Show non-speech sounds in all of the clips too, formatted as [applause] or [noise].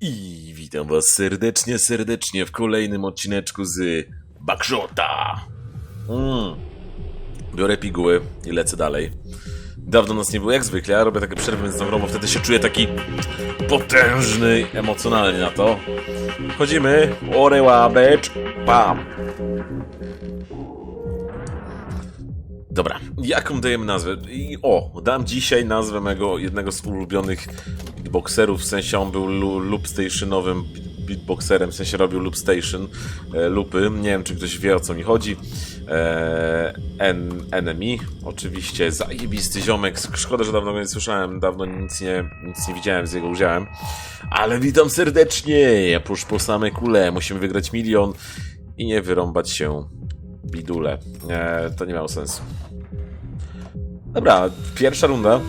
I witam was serdecznie, serdecznie w kolejnym odcineczku z Backshota. Mm. Biorę piguły i lecę dalej. Dawno nas nie było jak zwykle, ja robię takie przerwy między nową, bo wtedy się czuję taki potężny emocjonalnie na to. Chodzimy, oreła, becz, pam. Dobra, jaką dajemy nazwę? I o, dam dzisiaj nazwę mego jednego z ulubionych beatboxerów, w sensie on był lu, loop stationowym beatboxerem, w sensie robił loop station, e, loopy. Nie wiem, czy ktoś wie o co mi chodzi. E, en, enemy, oczywiście zajebisty ziomek. Szkoda, że dawno go nie słyszałem, dawno nic nie, nic nie widziałem z jego udziałem. Ale witam serdecznie, ja pusz po same kule, musimy wygrać milion i nie wyrąbać się bidule. E, to nie miało sensu. Dobra, pierwsza runda.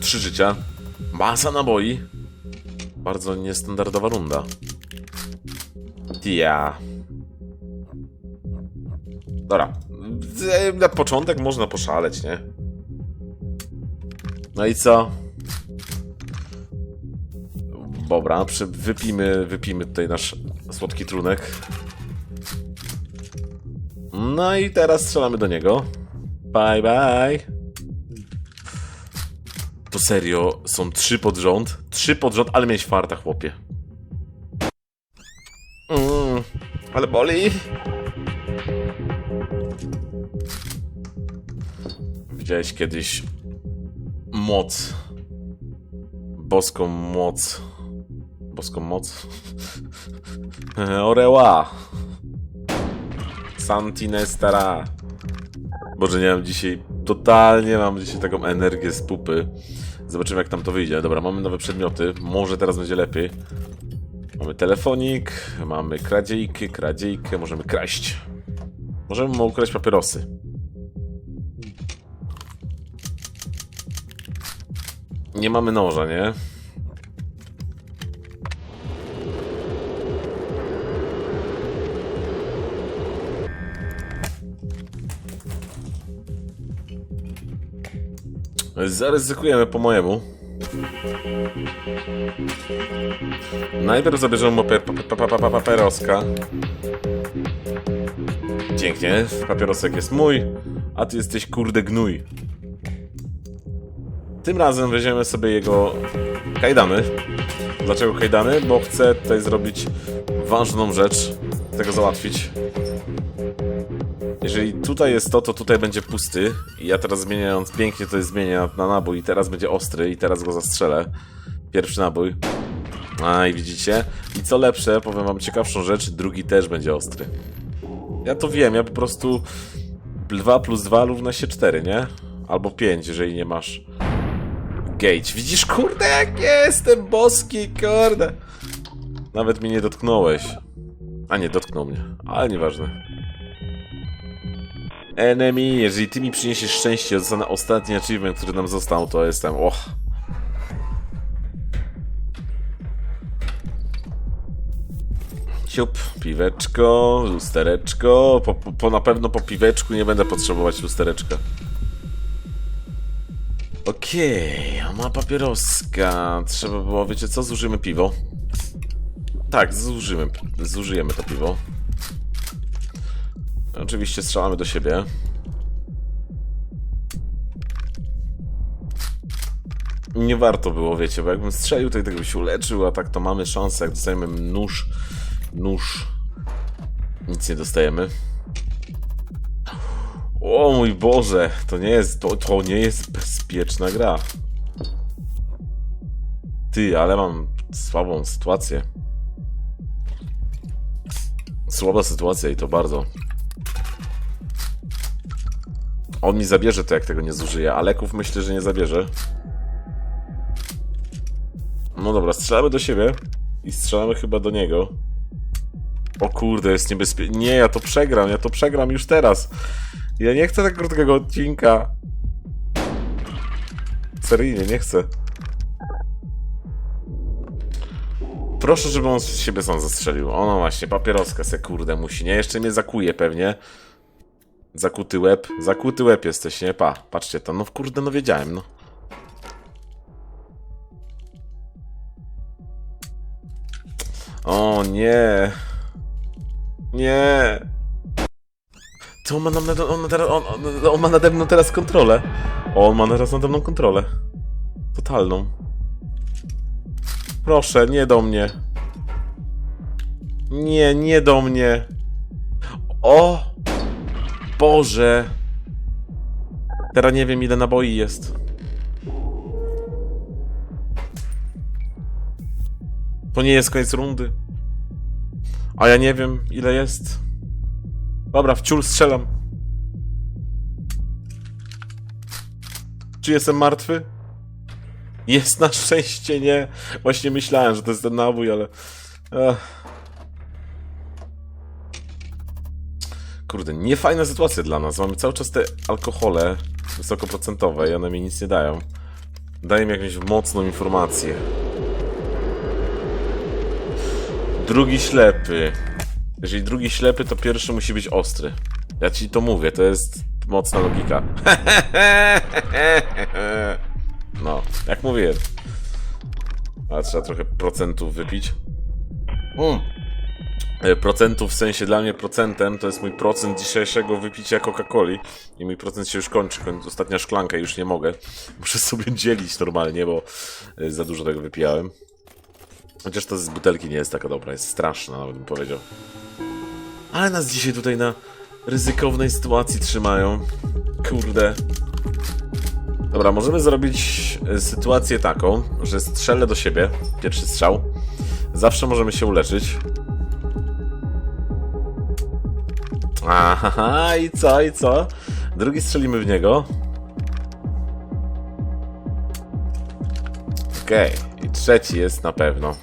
Trzy życia. Masa naboi. Bardzo niestandardowa runda. Ja. Dobra. Na początek można poszaleć, nie? No i co? Dobra, wypijmy, wypijmy tutaj nasz słodki trunek. No i teraz strzelamy do niego. Bye bye. To serio, są trzy pod rząd. Trzy pod rząd, ale miałeś farta, chłopie. Mm, ale boli. Widziałeś kiedyś moc. Boską moc. Boską moc? [laughs] Oreła. Santinestara. Boże, nie mam dzisiaj. Totalnie mam dzisiaj taką energię z pupy. Zobaczymy, jak tam to wyjdzie. Dobra, mamy nowe przedmioty. Może teraz będzie lepiej. Mamy telefonik, mamy kradziejkę, kradziejkę, możemy kraść. Możemy mu ukraść papierosy. Nie mamy noża, nie? Zaryzykujemy po mojemu. Najpierw zabierzemy mu pa- pa- pa- pa- pa- papieroska. Pięknie, papierosek jest mój, a ty jesteś kurde gnój. Tym razem weźmiemy sobie jego kajdany. Dlaczego kajdany? Bo chcę tutaj zrobić ważną rzecz, tego załatwić. Jeżeli tutaj jest to, to tutaj będzie pusty. I ja teraz zmieniając pięknie to zmienię na, na nabój i teraz będzie ostry i teraz go zastrzelę. Pierwszy nabój. A i widzicie? I co lepsze, powiem wam ciekawszą rzecz, drugi też będzie ostry. Ja to wiem, ja po prostu 2 plus 2 równa się 4, nie? Albo 5, jeżeli nie masz gauge. Widzisz, kurde, jak jestem boski, kurde. Nawet mnie nie dotknąłeś. A nie, dotknął mnie, ale nieważne. Enemy, jeżeli ty mi przyniesiesz szczęście, dostanę ostatni achievement, który nam został, to jestem, och. Siup, piweczko, lustereczko, po, po, po na pewno po piweczku nie będę potrzebować lustereczka. Okej, a ma papieroska, trzeba było, wiecie co, zużymy piwo. Tak, zużymy, zużyjemy to piwo. Oczywiście strzelamy do siebie. Nie warto było, wiecie, bo jakbym strzelił, to i tego by się uleczył, a tak to mamy szansę, jak dostajemy nóż, nóż, nic nie dostajemy. O mój Boże, to nie jest, to, to nie jest bezpieczna gra. Ty, ale mam słabą sytuację. Słaba sytuacja i to bardzo. On mi zabierze to, jak tego nie zużyje, a leków myślę, że nie zabierze. No dobra, strzelamy do siebie i strzelamy chyba do niego. O kurde, jest niebezpieczne. Nie, ja to przegram, ja to przegram już teraz. Ja nie chcę tak krótkiego odcinka. Seryjnie, nie chcę. Proszę, żeby on z siebie sam zastrzelił. Ono właśnie, papieroska se kurde musi, nie? Jeszcze mnie zakuje pewnie. Zakuty łeb. Zakuty łeb jesteś, nie? Pa, patrzcie to. No kurde, no wiedziałem, no. O nie. Nie. To on ma, on, on, on ma nade mną teraz kontrolę. O, on ma teraz nade mną kontrolę. Totalną. Proszę, nie do mnie. Nie, nie do mnie. O! Boże! Teraz nie wiem ile naboi jest. To nie jest koniec rundy. A ja nie wiem ile jest. Dobra, w ciul strzelam. Czy jestem martwy? Jest na szczęście nie. Właśnie myślałem, że to jest ten nabój, ale. Ech. Kurde, niefajna sytuacja dla nas. Mamy cały czas te alkohole wysokoprocentowe i one mi nic nie dają. Dają mi jakąś mocną informację. Drugi ślepy. Jeżeli drugi ślepy, to pierwszy musi być ostry. Ja ci to mówię, to jest mocna logika. [laughs] No, jak mówiłem. Ale trzeba trochę procentów wypić. Mm. E, Procentów w sensie dla mnie procentem to jest mój procent dzisiejszego wypicia Coca-Coli i mój procent się już kończy. Koń- Ostatnia szklanka już nie mogę. [laughs] Muszę sobie dzielić normalnie, bo e, za dużo tego wypijałem. Chociaż to z butelki nie jest taka dobra, jest straszna nawet bym powiedział. Ale nas dzisiaj tutaj na ryzykownej sytuacji trzymają. Kurde. Dobra, możemy zrobić e, sytuację taką, że strzelę do siebie, pierwszy strzał. Zawsze możemy się uleczyć. Aha, i co, i co? Drugi strzelimy w niego. Okej, i trzeci jest na pewno.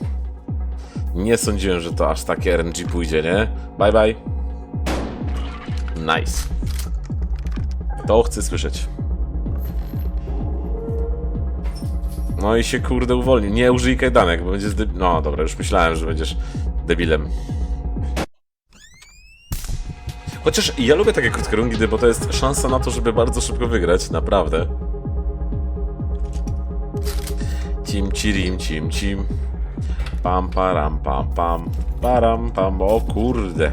Nie sądziłem, że to aż takie RNG pójdzie, nie? Bye bye. Nice. To chcę słyszeć. No i się kurde uwolnił. Nie użyj kajdanek, bo będzie zdeb... No dobra, już myślałem, że będziesz debilem. Chociaż ja lubię takie krótkie rundy, bo to jest szansa na to, żeby bardzo szybko wygrać, naprawdę. Cim cirim cim cim. Pam param pam pam. Param pam. O kurde.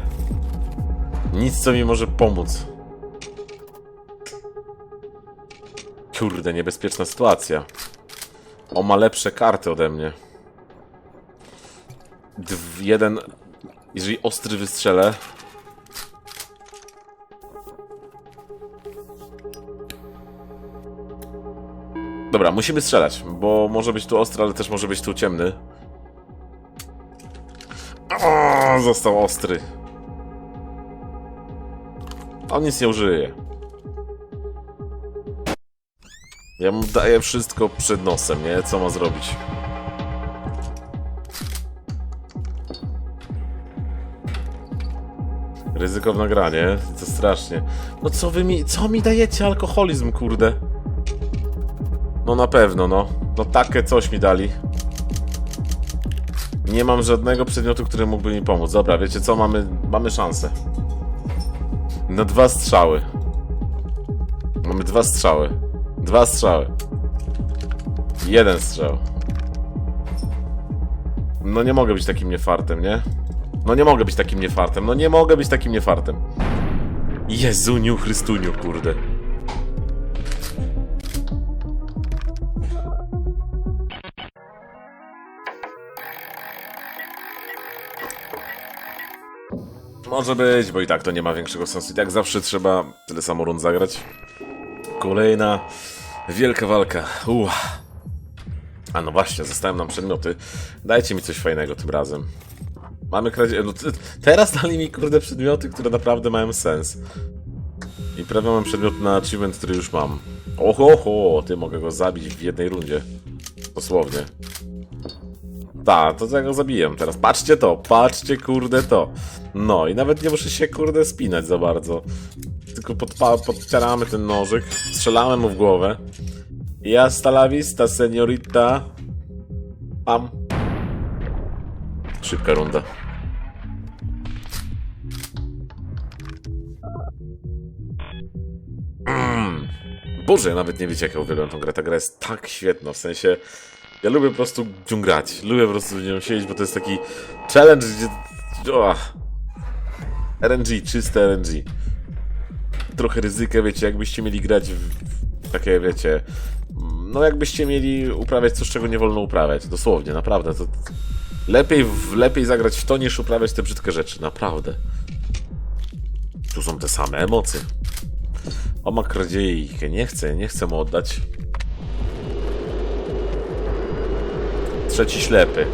Nic co mi może pomóc. Kurde, niebezpieczna sytuacja. O, ma lepsze karty ode mnie. Dw jeden... Jeżeli ostry wystrzelę... Dobra, musimy strzelać, bo może być tu ostry, ale też może być tu ciemny. O, został ostry. On nic nie użyje. Ja mu daję wszystko przed nosem, nie? Co ma zrobić? Ryzykowna gra, nie? To strasznie. No co wy mi... Co mi dajecie? Alkoholizm, kurde. No na pewno, no. No takie coś mi dali. Nie mam żadnego przedmiotu, który mógłby mi pomóc. Dobra, wiecie co? Mamy, mamy szansę. Na dwa strzały. Mamy dwa strzały. Dwa strzały. Jeden strzał. No nie mogę być takim niefartem, nie? No nie mogę być takim niefartem. No nie mogę być takim niefartem. Jezuniu Chrystuniu, kurde. Może być, bo i tak to nie ma większego sensu. I tak zawsze trzeba tyle samo rund zagrać. Kolejna wielka walka. Uff. A no właśnie, zostałem nam przedmioty. Dajcie mi coś fajnego tym razem. Mamy kradzie... No, teraz dali mi kurde przedmioty, które naprawdę mają sens. I prawie mam przedmiot na achievement, który już mam. Oho, oho, ty mogę go zabić w jednej rundzie. Dosłownie. Tak, to ja go zabiję teraz. Patrzcie to, patrzcie kurde to. No i nawet nie muszę się kurde spinać za bardzo. Tylko podcieramy ten nożyk, strzelamy mu w głowę. I hasta la vista, seniorita. Pam. Szybka runda. Mm. Boże, ja nawet nie wiecie jak ja uwielbiam tą grę. Ta gra jest tak świetna, w sensie... Ja lubię po prostu nią grać. Lubię po prostu w nią siedzieć, bo to jest taki challenge, gdzie... O, RNG, czyste RNG. Trochę ryzyka, wiecie, jakbyście mieli grać w, takie, wiecie... No jakbyście mieli uprawiać coś, czego nie wolno uprawiać. Dosłownie, naprawdę. To lepiej, lepiej zagrać w to, niż uprawiać te brzydkie rzeczy. Naprawdę. Tu są te same emocje. O ma kradzieję, nie chcę, nie chcę mu oddać. Trzeci ślepy.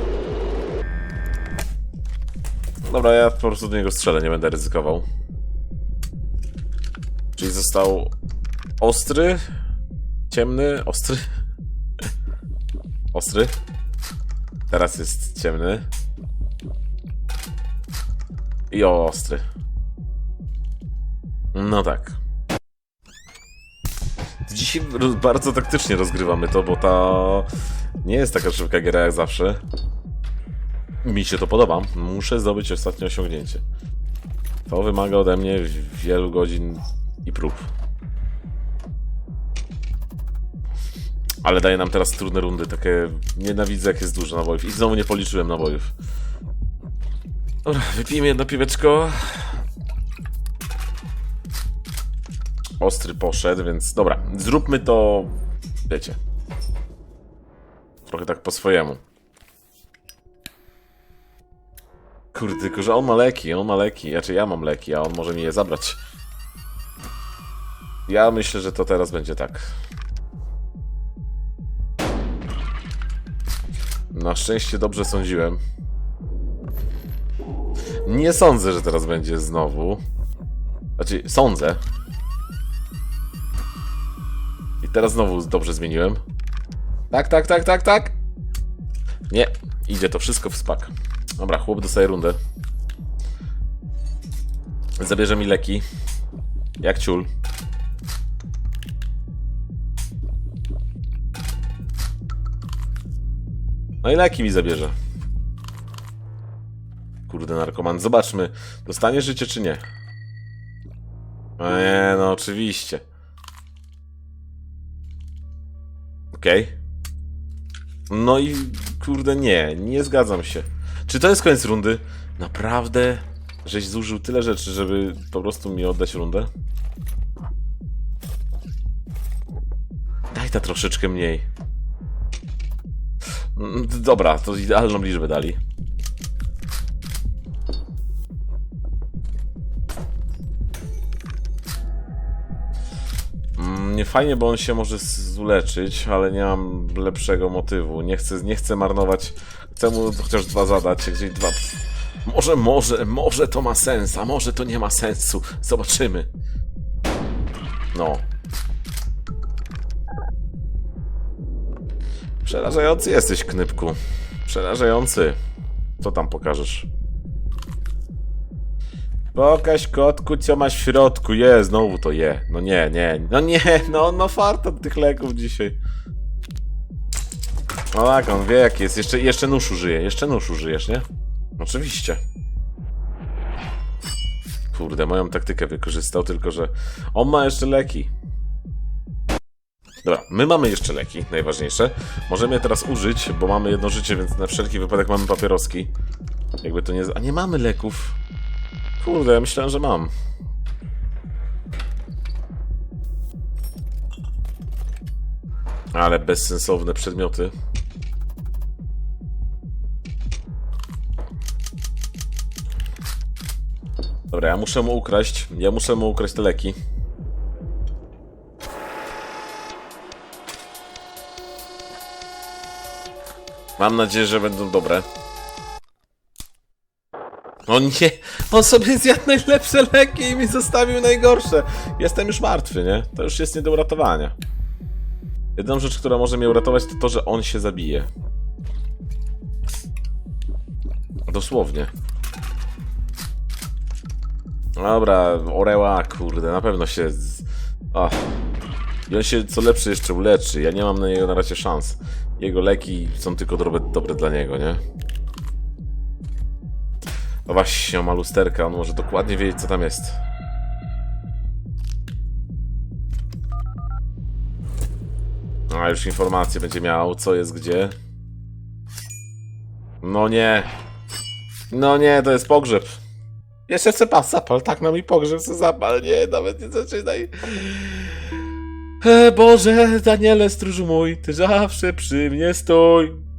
Dobra, ja po prostu do niego strzelę, nie będę ryzykował. Czyli został ostry, ciemny, ostry. Ostry. Teraz jest ciemny. I ostry. No tak. Dzisiaj bardzo taktycznie rozgrywamy to, bo ta nie jest taka szybka gra jak zawsze. Mi się to podoba. Muszę zdobyć ostatnie osiągnięcie. To wymaga ode mnie wielu godzin i prób. Ale daje nam teraz trudne rundy, takie nienawidzę jak jest dużo nabojów. I znowu nie policzyłem nabojów. Dobra, wypijmy jedno piweczko. Ostry poszedł, więc dobra, zróbmy to, wiecie, trochę tak po swojemu. Kurde, tylko że on ma leki, on ma leki, znaczy ja mam leki, a on może mi je zabrać. Ja myślę, że to teraz będzie tak. Na szczęście dobrze sądziłem. Nie sądzę, że teraz będzie znowu. Znaczy, sądzę. I teraz znowu dobrze zmieniłem. Tak, tak, tak, tak, tak. Nie, idzie to wszystko w spak. Dobra, chłop dostaje rundę. Zabierze mi leki. Jak ciul. No i leki mi zabierze. Kurde, narkoman. Zobaczmy, dostanie życie czy nie. No nie, no oczywiście. Okej. No i kurde nie, nie zgadzam się. Czy to jest koniec rundy? Naprawdę? Żeś zużył tyle rzeczy, żeby po prostu mi oddać rundę? Daj ta troszeczkę mniej. Mm, Dobra, to idealną liczbę dali. Nie fajnie, bo on się może z- uleczyć, ale nie mam lepszego motywu. Nie chcę, nie chcę marnować. Chcę mu chociaż dwa zadać, gdzieś dwa. Może, może, może to ma sens, a może to nie ma sensu. Zobaczymy. No. Przerażający jesteś, Knypku. Przerażający. Co tam pokażesz? Pokaż kotku, co masz w środku. Je, znowu to je. No nie, nie. No nie, no on ma farta od tych leków dzisiaj. No tak, on wie jak jest. Jeszcze, jeszcze nóż. Jeszcze nóż nie? Oczywiście. Kurde, moją taktykę wykorzystał, tylko że on ma jeszcze leki. Dobra, my mamy jeszcze leki, najważniejsze. Możemy je teraz użyć, bo mamy jedno życie, więc na wszelki wypadek mamy papieroski. Jakby to nie... A nie mamy leków. Kurde, ja myślałem, że mam. Ale bezsensowne przedmioty. Dobra, ja muszę mu ukraść. Ja muszę mu ukraść te leki. Mam nadzieję, że będą dobre. O nie, on sobie zjadł najlepsze leki i mi zostawił najgorsze. Jestem już martwy, nie? To już jest nie do uratowania. Jedyną rzecz, która może mnie uratować, to to, że on się zabije. Dosłownie. Dobra, Oreła, kurde, na pewno się... Z... Ach. I on się co lepszy jeszcze uleczy. Ja nie mam na niego na razie szans. Jego leki są tylko dobre, dobre dla niego, nie? No właśnie, on ma lusterka, on może dokładnie wiedzieć, co tam jest. A już informacje będzie miał, co jest gdzie. No nie. No nie, to jest pogrzeb. Jeszcze chcę pas zapal, tak na mi pogrzeb chcę zapal, nie, nawet nie zaczynaj. E, Boże, Daniele, stróżu mój, ty zawsze przy mnie stój.